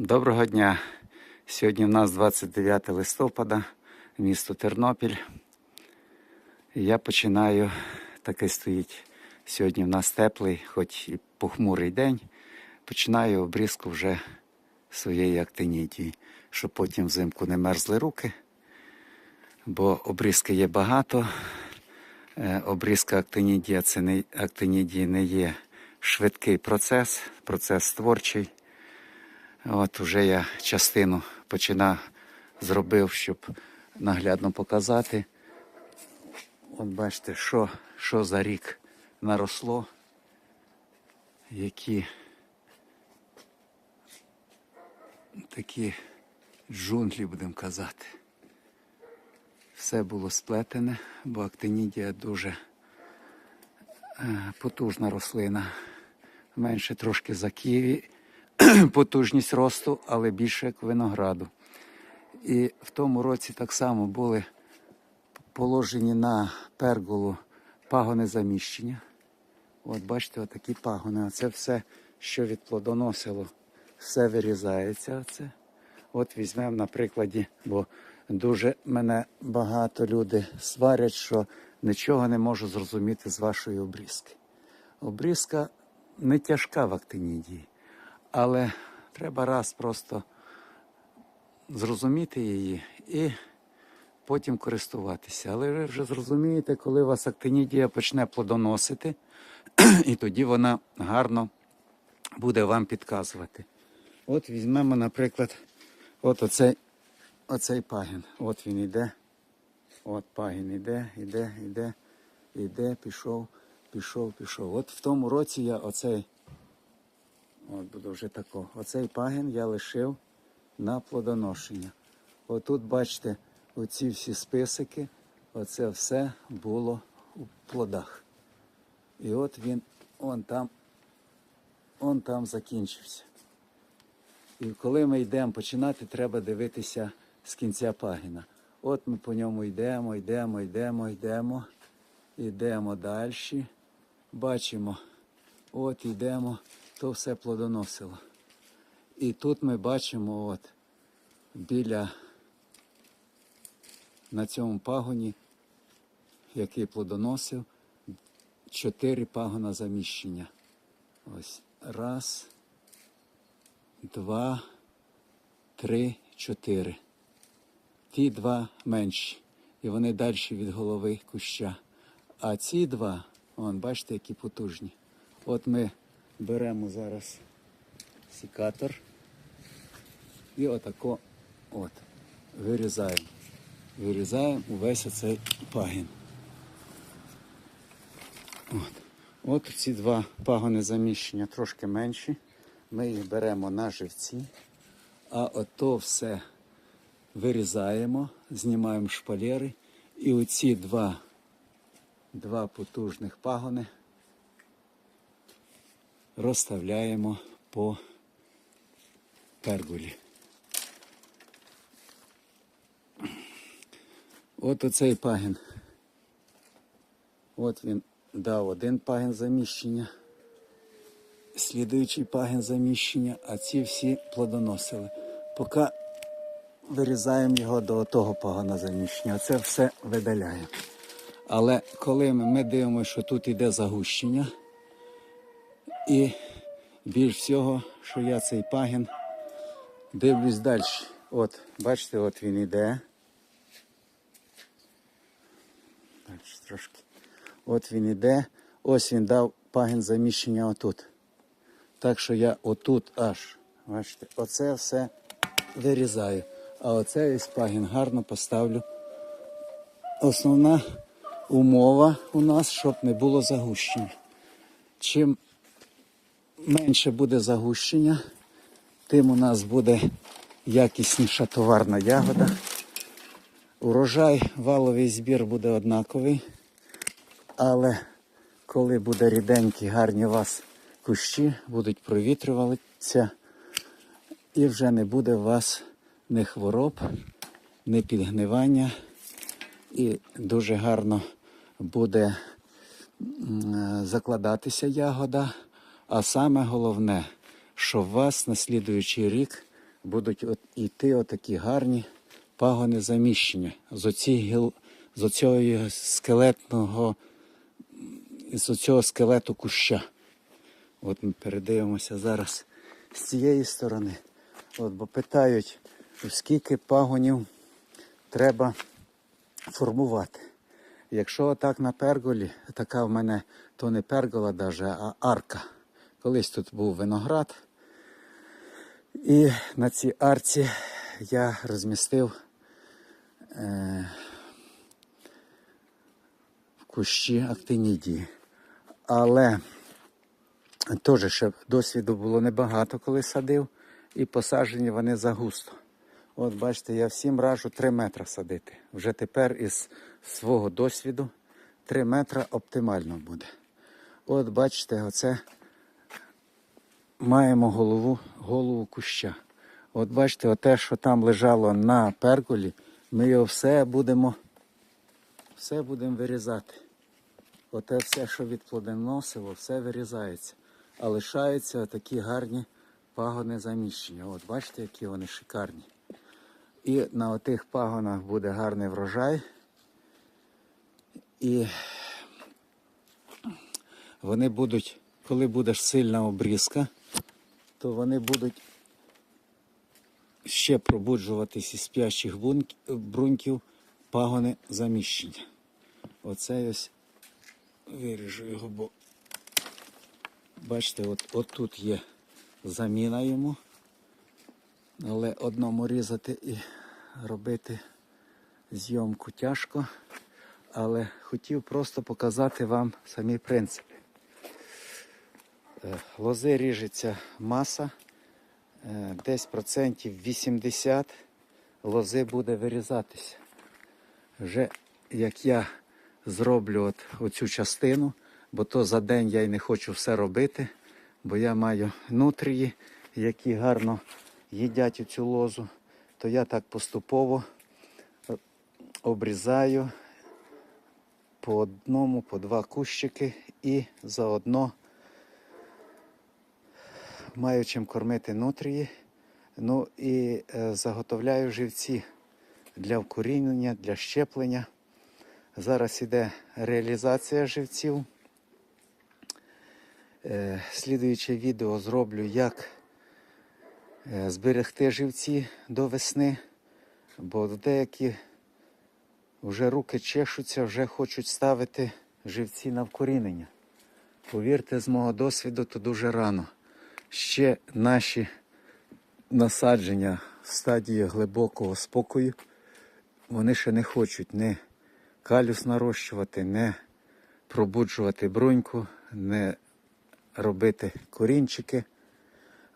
Доброго дня. Сьогодні в нас 29 листопада, місто Тернопіль. Я починаю, таке стоїть. Сьогодні в нас теплий, хоч і похмурий день. Починаю обрізку вже своєї актинідії, щоб потім взимку не мерзли руки, бо обрізки є багато. Е, Обрізка актинідія це не актинідії не є швидкий процес, процес творчий. От уже я частину починав зробив, щоб наглядно показати. От бачите, що, що за рік наросло, які такі джунглі, будемо казати. Все було сплетене, бо актинідія дуже е, потужна рослина. Менше трошки за ківі, потужність росту, але більше як винограду. І в тому році так само були положені на перголу пагони заміщення. От бачите, отакі пагони. Оце все, що відплодоносило, все вирізається. Оце. От візьмемо на прикладі, бо дуже мене багато люди сварять, що нічого не можу зрозуміти з вашої обрізки. Обрізка не тяжка в актинідії, але треба раз просто зрозуміти її і потім користуватися. Але ви вже зрозумієте, коли у вас актинідія почне плодоносити, і тоді вона гарно буде вам підказувати. От візьмемо, наприклад, от оцей, оцей пагін. От він іде. От пагін іде, іде, іде, іде, пішов, пішов, пішов. От в тому році я оцей, от буду вже тако, оцей пагін я лишив на плодоношення. Отут, бачите, оці всі списики, оце все було у плодах. І от він, он там, он там закінчився. І коли ми йдемо починати, треба дивитися з кінця пагіна. От ми по ньому йдемо, йдемо, йдемо, йдемо, йдемо далі. Бачимо, от йдемо, то все плодоносило. І тут ми бачимо, от біля на цьому пагоні, який плодоносив, чотири пагона заміщення. Ось раз, два, три, чотири. Ті два менші. І вони далі від голови куща. А ці два, вон, бачите, які потужні. От ми беремо зараз сікатор і отако от, вирізаємо. Вирізаємо увесь оцей пагін. От. От ці два пагони заміщення трошки менші. Ми їх беремо на живці, а ото все вирізаємо, знімаємо шпалери. І оці два, два потужних пагони розставляємо по перголі. От оцей пагін. От він дав один пагін заміщення, слідуючий пагін заміщення, а ці всі плодоносили. Поки вирізаємо його до того пагона заміщення, це все видаляємо. Але коли ми дивимося, що тут йде загущення, і більш всього, що я цей пагін дивлюсь далі. От, бачите, от він йде. Далі трошки. От він іде. Ось він дав пагін заміщення отут. Так що я отут аж, бачите, оце все вирізаю. А оце ось пагін гарно поставлю. Основна умова у нас, щоб не було загущення. Чим менше буде загущення, тим у нас буде якісніша товарна ягода. Урожай, валовий збір буде однаковий, але коли буде ріденькі, гарні у вас кущі, будуть провітрюватися, і вже не буде у вас ні хвороб, ні підгнивання, і дуже гарно буде закладатися ягода. А саме головне, що у вас на слідуючий рік будуть от, іти отакі гарні пагони заміщення з, оці, гіл- з оцього скелетного, з оцього скелету куща. От ми передивимося зараз з цієї сторони. От, бо питають, скільки пагонів треба формувати. Якщо отак на перголі, така в мене то не пергола даже, а арка. Колись тут був виноград. І на цій арці я розмістив е, кущі актинідії. Але теж ще досвіду було небагато, коли садив, і посаджені вони загусто. От бачите, я всім раджу 3 метри садити. Вже тепер із свого досвіду 3 метри оптимально буде. От бачите, оце маємо голову, голову куща. От бачите, оте, що там лежало на перголі, ми його все будемо, все будемо вирізати. Оте все, що відплодоносило, все вирізається. А лишаються такі гарні пагони заміщення. От бачите, які вони шикарні. І на отих пагонах буде гарний врожай. І вони будуть, коли буде сильна обрізка, то вони будуть ще пробуджуватись із спящих бруньків пагони заміщення. Оце ось виріжу його, бо бачите, от, от тут є заміна йому. Але одному різати і робити зйомку тяжко. Але хотів просто показати вам самі принципи. Е, Лози ріжеться маса, е, десь процентів 80 лози буде вирізатися. Вже як я зроблю от оцю частину, бо то за день я й не хочу все робити, бо я маю нутрії, які гарно їдять цю лозу, то я так поступово е, обрізаю по одному, по два кущики і заодно маю чим кормити нутрії. Ну і е, заготовляю живці для вкорінення, для щеплення. Зараз іде реалізація живців. Е, слідуюче відео зроблю, як е, зберегти живці до весни, бо деякі вже руки чешуться, вже хочуть ставити живці на вкорінення. Повірте, з мого досвіду, то дуже рано. Ще наші насадження в стадії глибокого спокою, вони ще не хочуть не калюс нарощувати, не пробуджувати бруньку, не робити корінчики.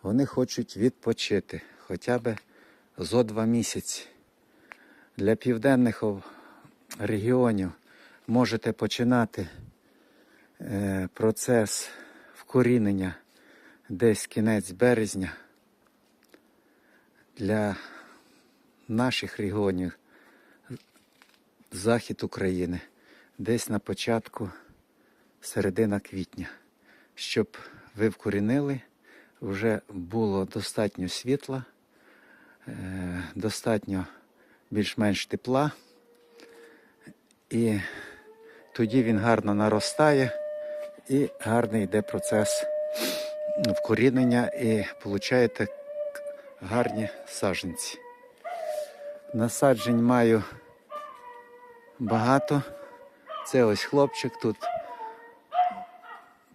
Вони хочуть відпочити хоча б зо два місяці. Для південних регіонів можете починати е, процес вкорінення десь кінець березня. Для наших регіонів захід України десь на початку середина квітня, щоб ви вкорінили, вже було достатньо світла, е, достатньо більш-менш тепла, і тоді він гарно наростає і гарний йде процес вкорінення і получаєте гарні саженці. Насаджень маю багато. Це ось хлопчик тут.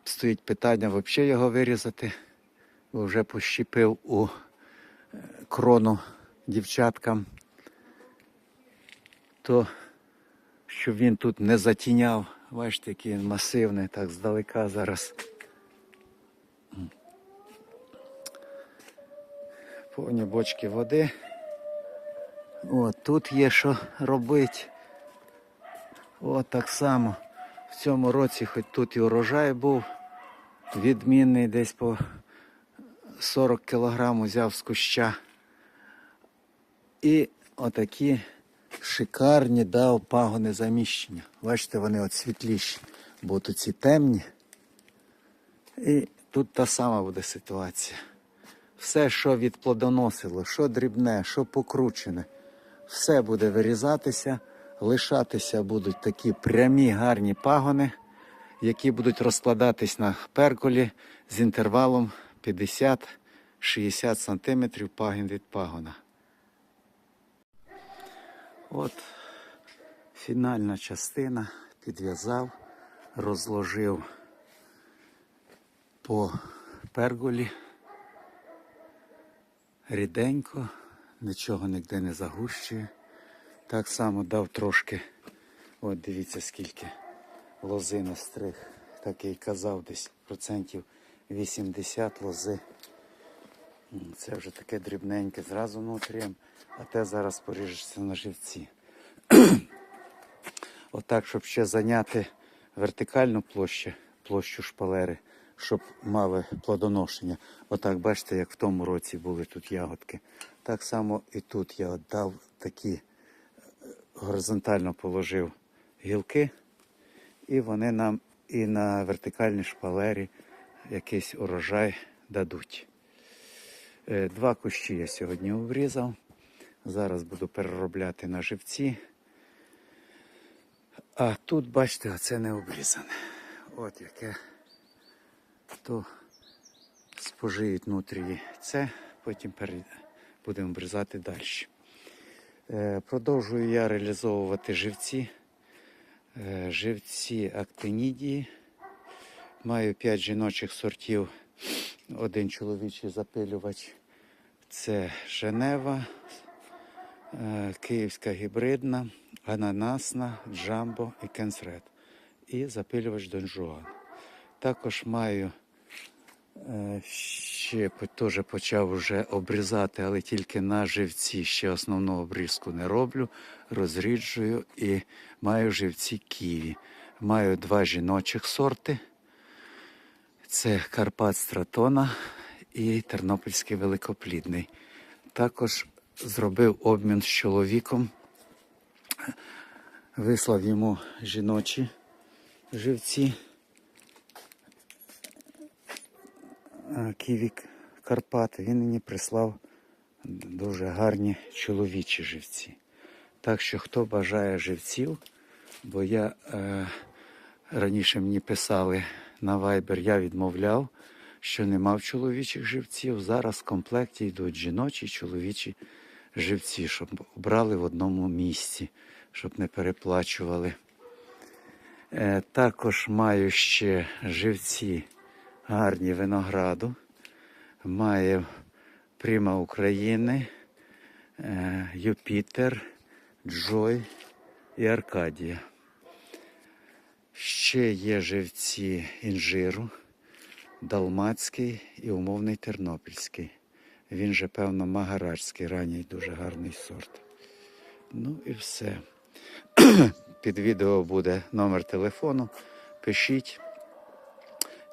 Стоїть питання взагалі його вирізати. Бо вже пощепив у е, крону дівчаткам. То, щоб він тут не затіняв. Бачите, який він масивний, так здалека зараз. Повні бочки води. От тут є що робити. От так само. В цьому році, хоч тут і урожай був, відмінний десь по 40 кілограм взяв з куща. І отакі шикарні дав пагони заміщення. Бачите, вони от світліші, бо тут ці темні. І тут та сама буде ситуація. Все, що відплодоносило, що дрібне, що покручене, все буде вирізатися, лишатися будуть такі прямі гарні пагони, які будуть розкладатись на перколі з інтервалом 50-60 см пагін від пагона. От фінальна частина підв'язав, розложив по перголі ріденько, нічого ніде не загущує. Так само дав трошки, от дивіться скільки лози на стриг. Так й казав, десь процентів 80 лози. Це вже таке дрібненьке, зразу нутрієм, а те зараз поріжеться на живці. Отак, щоб ще зайняти вертикальну площу, площу шпалери, щоб мали плодоношення. Отак, бачите, як в тому році були тут ягодки. Так само і тут я дав такі е, горизонтально положив гілки, і вони нам і на вертикальній шпалері якийсь урожай дадуть. Е, Два кущі я сьогодні обрізав. Зараз буду переробляти на живці. А тут, бачите, оце не обрізане. От яке. То спожиють внутрі це, потім будемо обрізати далі. Е, Продовжую я реалізовувати живці. Е, Живці актинідії. Маю 5 жіночих сортів, один чоловічий запилювач. Це Женева, е, Київська гібридна, ананасна, джамбо і кенсред. І запилювач Дон Жуан. Також маю ще по- теж почав вже обрізати, але тільки на живці. Ще основну обрізку не роблю, розріджую і маю живці ківі. Маю два жіночих сорти. Це Карпат Стратона і Тернопільський великоплідний. Також зробив обмін з чоловіком, вислав йому жіночі живці. А, Ківік Карпат. Він мені прислав дуже гарні чоловічі живці. Так що, хто бажає живців, бо я е, раніше мені писали на Viber, я відмовляв, що не мав чоловічих живців. Зараз в комплекті йдуть жіночі чоловічі живці, щоб брали в одному місці, щоб не переплачували. Е, також маю ще живці гарні винограду. Має Прима України, е, Юпітер, Джой і Аркадія. Ще є живці інжиру, Далмацький і умовний Тернопільський. Він же, певно, магараджський, ранній дуже гарний сорт. Ну і все. Під відео буде номер телефону. Пишіть.